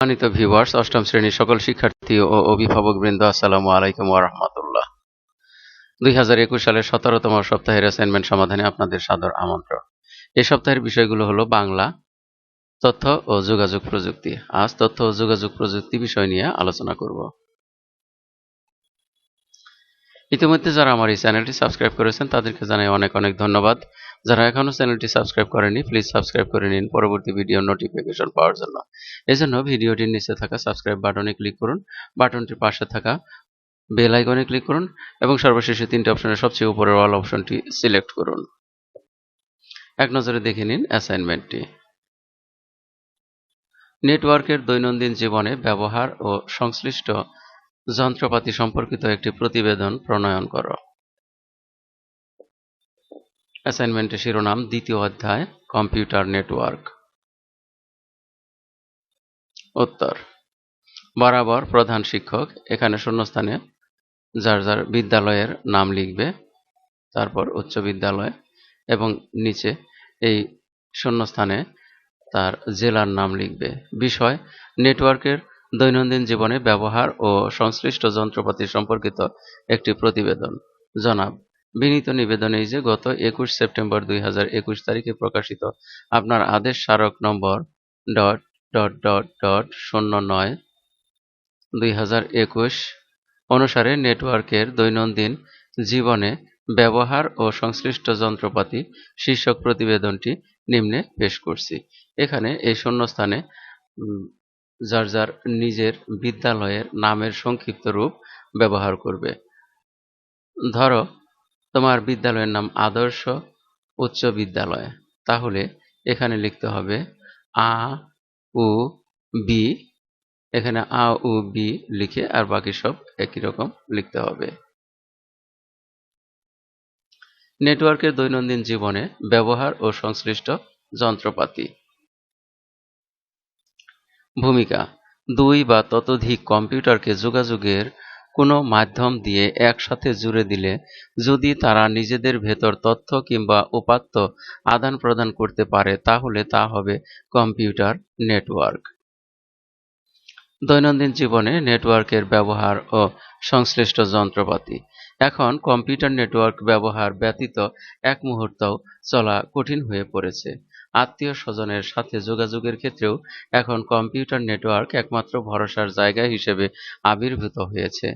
সম্মানিত ভিউয়ার্স অষ্টম শ্রেণির সকল শিক্ষার্থী ও অভিভাবকবৃন্দ আসসালামু আলাইকুম রাহমাতুল্লাহ। দুই হাজার একুশ সালের সতেরোতম সপ্তাহের অ্যাসাইনমেন্ট সমাধানে আপনাদের সাদর আমন্ত্রণ। এই সপ্তাহের বিষয়গুলো হলো বাংলা, তথ্য ও যোগাযোগ প্রযুক্তি। আজ তথ্য ও যোগাযোগ প্রযুক্তি বিষয় নিয়ে আলোচনা করব। ইতিমধ্যে যারা আমার এই চ্যানেলটি সাবস্ক্রাইব করেছেন, তাদেরকে জানাই অনেক অনেক ধন্যবাদ। যারা এখনও চ্যানেলটি সাবস্ক্রাইব করেনি প্লিজ সাবস্ক্রাইব করে নিন। পরবর্তী ভিডিও নোটিফিকেশন পাওয়ার জন্য। এজন্য ভিডিওটির নিচে থাকা সাবস্ক্রাইব বাটনে ক্লিক করুন। বাটনটির পাশে থাকা বেল আইকনে ক্লিক করুন এবং সর্বশেষে তিনটি অপশনের সবচেয়ে উপরের অল অপশনটি সিলেক্ট করুন। এক নজরে দেখে নিন অ্যাসাইনমেন্টটি নেটওয়ার্কের দৈনন্দিন জীবনে ব্যবহার ও সংশ্লিষ্ট যন্ত্রপাতি সম্পর্কিত একটি প্রতিবেদন প্রণয়ন করো। অ্যাসাইনমেন্টের শিরোনাম, দ্বিতীয় অধ্যায় কম্পিউটার নেটওয়ার্ক উত্তর। বরাবর প্রধান শিক্ষক এখানে শূন্যস্থানে, যার যার বিদ্যালয়ের নাম লিখবে, তারপর উচ্চ বিদ্যালয় এবং নিচে এই শূন্যস্থানে তার জেলার নাম লিখবে। বিষয়, নেটওয়ার্কের দৈনন্দিন জীবনে ব্যবহার ও সংশ্লিষ্ট যন্ত্রপাতি সম্পর্কিত একটি প্রতিবেদন। জনাব বিনীত নিবেদন এই যে গত একুশ সেপ্টেম্বর দুই হাজার একুশ তারিখে প্রকাশিত আপনার আদেশ স্মারক number dot dot dot dot শূন্য নয় দুই অনুসারে নেটওয়ার্কের দৈনন্দিন জীবনে ব্যবহার ও সংশ্লিষ্ট যন্ত্রপাতি শীর্ষক প্রতিবেদনটি নিম্নে পেশ করছি। এখানে এই শূন্যস্থানে যার যার নিজের বিদ্যালয়ের নামের সংক্ষিপ্ত রূপ ব্যবহার করবে। ধরো তোমার বিদ্যালয়ের নাম আদর্শ উচ্চ বিদ্যালয়। তাহলে এখানে লিখতে হবে আ, উ, বি। এখানে আ, উ, বি লিখে আর বাকি সব একই রকম লিখতে হবে। নেটওয়ার্কের দৈনন্দিন জীবনে ব্যবহার ও সংশ্লিষ্ট যন্ত্রপাতি। ভূমিকা, দুই বা ততোধিক কম্পিউটারকে যোগাযোগের কোনো মাধ্যম দিয়ে একসাথে জুড়ে দিলে যদি তারা নিজেদের ভেতর তথ্য কিংবা উপাত্ত আদান প্রদান করতে পারে, তাহলে তা হবে কম্পিউটার নেটওয়ার্ক। দৈনন্দিন জীবনে নেটওয়ার্কের ব্যবহার ও সংশ্লিষ্ট যন্ত্রপাতি। এখন কম্পিউটার নেটওয়ার্ক ব্যবহার ব্যতীত এক মুহূর্তও চলা কঠিন হয়ে পড়েছে। আত্মীয় স্বজনের সাথে যোগাযোগের ক্ষেত্রেও এখন কম্পিউটার নেটওয়ার্ক একমাত্র ভরসার জায়গা হিসেবে আবির্ভূত হয়েছে।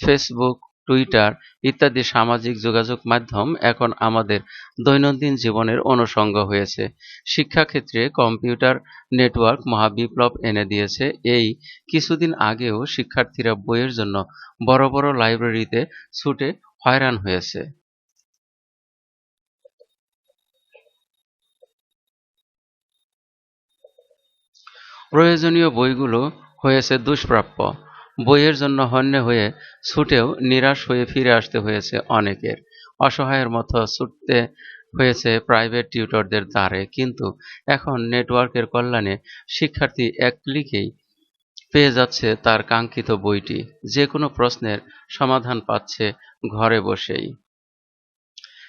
ফেসবুক, টুইটার ইত্যাদি সামাজিক যোগাযোগ মাধ্যম এখন আমাদের দৈনন্দিন জীবনের অনুষঙ্গ হয়েছে। শিক্ষাক্ষেত্রে কম্পিউটার নেটওয়ার্ক মহাবিপ্লব এনে দিয়েছে। এই কিছুদিন আগেও শিক্ষার্থীরা বইয়ের জন্য বড় বড় লাইব্রেরিতে ছুটে হয়রান হয়েছে। প্রয়োজনীয় বইগুলো হয়েছে দুষ্প্রাপ্য। বইয়ের জন্য হন্যে হয়ে ছুটেও নিরাশ হয়ে ফিরে আসতে হয়েছে অনেকের। অসহায়ের মতো ছুটতে হয়েছে প্রাইভেট টিউটরদের দ্বারে, কিন্তু এখন নেটওয়ার্কের কল্যাণে শিক্ষার্থী এক ক্লিকেই পেয়ে যাচ্ছে তার কাঙ্ক্ষিত বইটি। যে কোনো প্রশ্নের সমাধান পাচ্ছে ঘরে বসেই।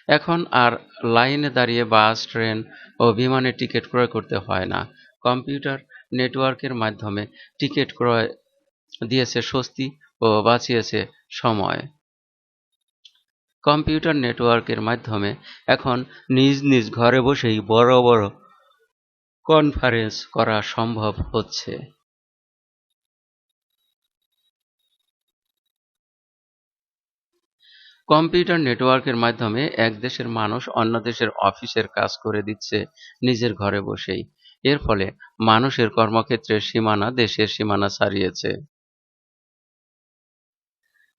এখন আর লাইনে দাঁড়িয়ে বাস, ট্রেন ও বিমানের টিকিট ক্রয় করতে হয় না। কম্পিউটার নেটওয়ার্কের মাধ্যমে টিকিট ক্রয় দিয়েছে স্বস্তি ও বাঁচিয়েছে সময়। কম্পিউটার নেটওয়ার্কের মাধ্যমে এখন নিজ নিজ ঘরে বসেই বড় বড় কনফারেন্স করা সম্ভব হচ্ছে। কম্পিউটার নেটওয়ার্কের মাধ্যমে এক দেশের মানুষ অন্য দেশের অফিসের কাজ করে দিচ্ছে নিজের ঘরে বসেই। এর ফলে মানুষের কর্মক্ষেত্রের সীমানা দেশের সীমানা ছাড়িয়েছে।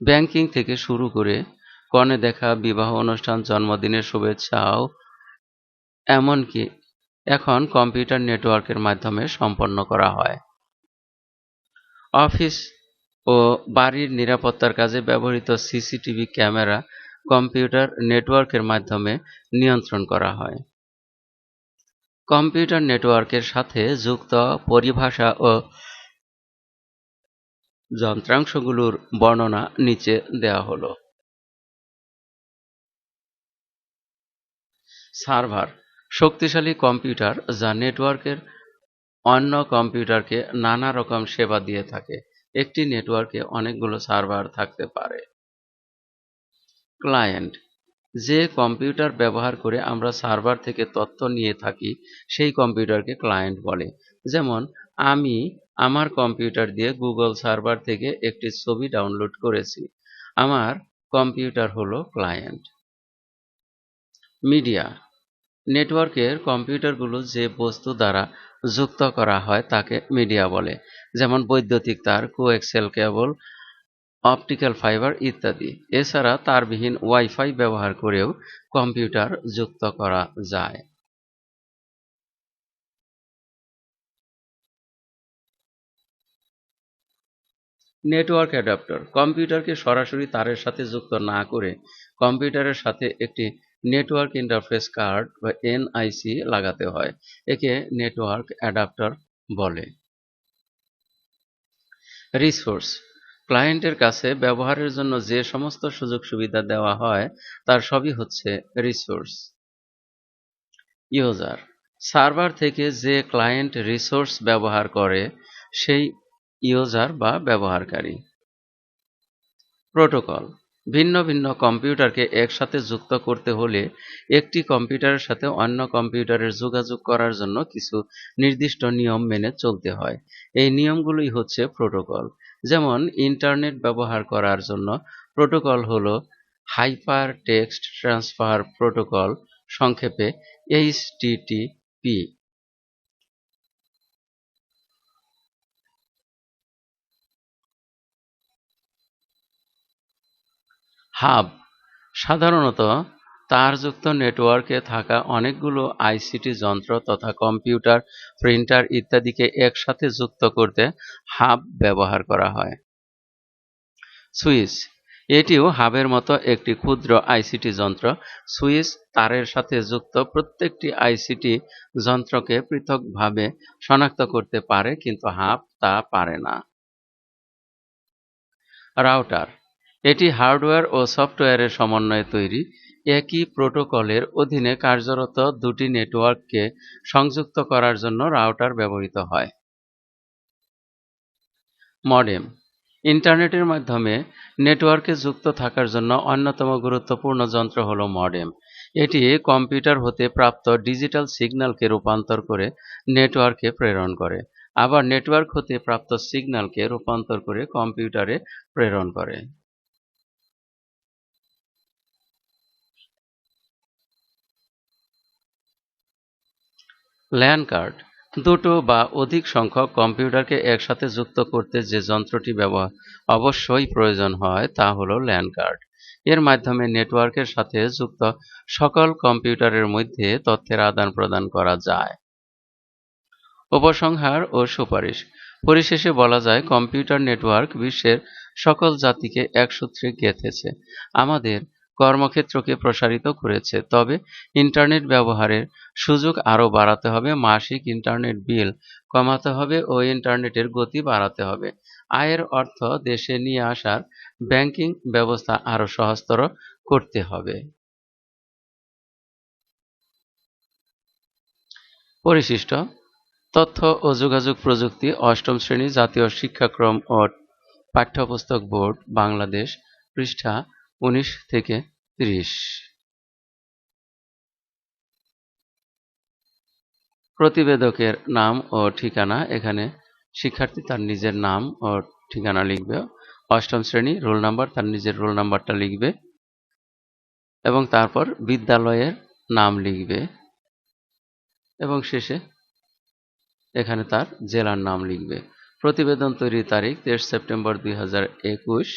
ব্যাংকিং থেকে শুরু করে কনে দেখা বিবাহ অনুষ্ঠান, জন্মদিনের শুভেচ্ছাও এমনকি এখন কম্পিউটার নেটওয়ার্কের মাধ্যমে সম্পন্ন করা হয়। অফিস ও বাড়ির নিরাপত্তার কাজে ব্যবহৃত সিসিটিভি ক্যামেরা কম্পিউটার নেটওয়ার্কের মাধ্যমে নিয়ন্ত্রণ করা হয়। কম্পিউটার নেটওয়ার্কের সাথে যুক্ত পরিভাষা ও যন্ত্রাংশগুলোর বর্ণনা নিচে দেওয়া হলো। সার্ভার, শক্তিশালী কম্পিউটার যা নেটওয়ার্কের অন্য কম্পিউটারকে নানা রকম সেবা দিয়ে থাকে। একটি নেটওয়ার্কে অনেকগুলো সার্ভার থাকতে পারে। ক্লায়েন্ট যে কম্পিউটার ব্যবহার করে আমরা সার্ভার থেকে তথ্য নিয়ে থাকি, সেই কম্পিউটারকে ক্লায়েন্ট বলে। যেমন, আমি আমার কম্পিউটার দিয়ে গুগল সার্ভার থেকে একটি ছবি ডাউনলোড করেছি। আমার কম্পিউটার হলো ক্লায়েন্ট। মিডিয়া। নেটওয়ার্কের কম্পিউটারগুলো যে বস্তু দ্বারা যুক্ত করা হয়, তাকে মিডিয়া বলে। যেমন, বৈদ্যুতিক তার, কোএক্সেল কেবল অপটিক্যাল ফাইবার ইত্যাদি। এছাড়া তারবিহীন ওয়াইফাই ব্যবহার করেও কম্পিউটার যুক্ত করা যায়। Network adapter. কম্পিউটারকে সরাসরি তারের সাথে যুক্ত না করে কম্পিউটারের সাথে একটি নেটওয়ার্ক ইন্টারফেস কার্ড বা এনআইসি লাগাতে হয়, একে নেটওয়ার্ক অ্যাডাপ্টার বলে। রিসোর্স। ক্লায়েন্টের কাছে ব্যবহারের জন্য যে সমস্ত সুযোগ সুবিধা দেওয়া হয়, তার সবই হচ্ছে রিসোর্স ইউজার, সার্ভার থেকে যে ক্লায়েন্ট রিসোর্স ব্যবহার করে, সেই ইউজার বা ব্যবহারকারী। প্রোটোকল, ভিন্ন ভিন্ন কম্পিউটারকে একসাথে যুক্ত করতে হলে একটি কম্পিউটারের সাথে অন্য কম্পিউটারের যোগাযোগ করার জন্য কিছু নির্দিষ্ট নিয়ম মেনে চলতে হয়। এই নিয়মগুলোই হচ্ছে প্রোটোকল। যেমন ইন্টারনেট ব্যবহার করার জন্য প্রোটোকল হল হাইপার টেক্সট ট্রান্সফার প্রোটোকল, সংক্ষেপে এইচটিটিপি। হাব, সাধারণত তারযুক্ত নেটওয়ার্কে থাকা অনেকগুলো আইসিটি যন্ত্র তথা কম্পিউটার, প্রিন্টার ইত্যাদিকে একসাথে যুক্ত করতে হাব ব্যবহার করা হয়। সুইচ। এটিও হাবের মতো একটি ক্ষুদ্র আইসিটি যন্ত্র। সুইচ তারের সাথে যুক্ত প্রত্যেকটি আইসিটি যন্ত্রকে পৃথকভাবে শনাক্ত করতে পারে, কিন্তু হাব তা পারে না। রাউটার। এটি হার্ডওয়্যার ও সফটওয়্যারের সমন্বয়ে তৈরি। একই প্রোটোকলের অধীনে কার্যরত দুটি নেটওয়ার্ককে সংযুক্ত করার জন্য রাউটার ব্যবহৃত হয়। মডেম, ইন্টারনেটের মাধ্যমে নেটওয়ার্কে যুক্ত থাকার জন্য অন্যতম গুরুত্বপূর্ণ যন্ত্র হল মডেম। এটি কম্পিউটার হতে প্রাপ্ত ডিজিটাল সিগন্যালকে রূপান্তর করে নেটওয়ার্কে প্রেরণ করে, আবার নেটওয়ার্ক হতে প্রাপ্ত সিগন্যালকে রূপান্তর করে কম্পিউটারে প্রেরণ করে। LAN card. দুটো বা অধিক সংখ্যক কম্পিউটারকে একসাথে যুক্ত করতে যে যন্ত্রটি ব্যবহার অবশ্যই প্রয়োজন হয় তা হলো ল্যান কার্ড। এর মাধ্যমে নেটওয়ার্কের সাথে যুক্ত সকল কম্পিউটারের মধ্যে তথ্যের আদান প্রদান করা যায়। উপসংহার ও সুপারিশ। পরিশেষে বলা যায়, কম্পিউটার নেটওয়ার্ক বিশ্বের সকল জাতিকে এক সূত্রে গেঁথেছে। আমাদের কর্মক্ষেত্রকে প্রসারিত করেছে। তবে ইন্টারনেট ব্যবহারের সুযোগ আরও বাড়াতে হবে, মাসিক ইন্টারনেট বিল কমাতে হবে ও ইন্টারনেটের গতি বাড়াতে হবে। আয়ের অর্থ দেশে নিয়ে আসার ব্যাংকিং ব্যবস্থা আরও সহজতর করতে হবে। পরিশিষ্ট তথ্য ও যোগাযোগ প্রযুক্তি অষ্টম শ্রেণি জাতীয় শিক্ষাক্রম ও পাঠ্যপুস্তক বোর্ড, বাংলাদেশ পৃষ্ঠা উনিশ থেকে ত্রিশ। প্রতিবেদকের নাম ও ঠিকানা এখানে। শিক্ষার্থী তার নিজের নাম ও ঠিকানা লিখবে। অষ্টম শ্রেণি রোল নাম্বার তার নিজের রোল নাম্বারটা লিখবে। এবং তারপর বিদ্যালয়ের নাম লিখবে। এবং শেষে এখানে তার জেলার নাম লিখবে। প্রতিবেদন তৈরির তারিখ তেইশ সেপ্টেম্বর দুই হাজার একুশ।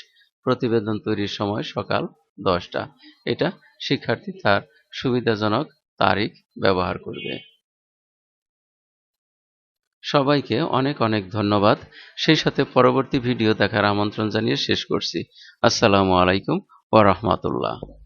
প্রতিবেদন তৈরির সময় সকাল দশটা। এটা শিক্ষার্থী তার সুবিধাজনক তারিখ ব্যবহার করবে। সবাইকে অনেক অনেক ধন্যবাদ। সেই সাথে পরবর্তী ভিডিও দেখার আমন্ত্রণ জানিয়ে শেষ করছি। আসসালামু আলাইকুম ওয়া রাহমাতুল্লাহ।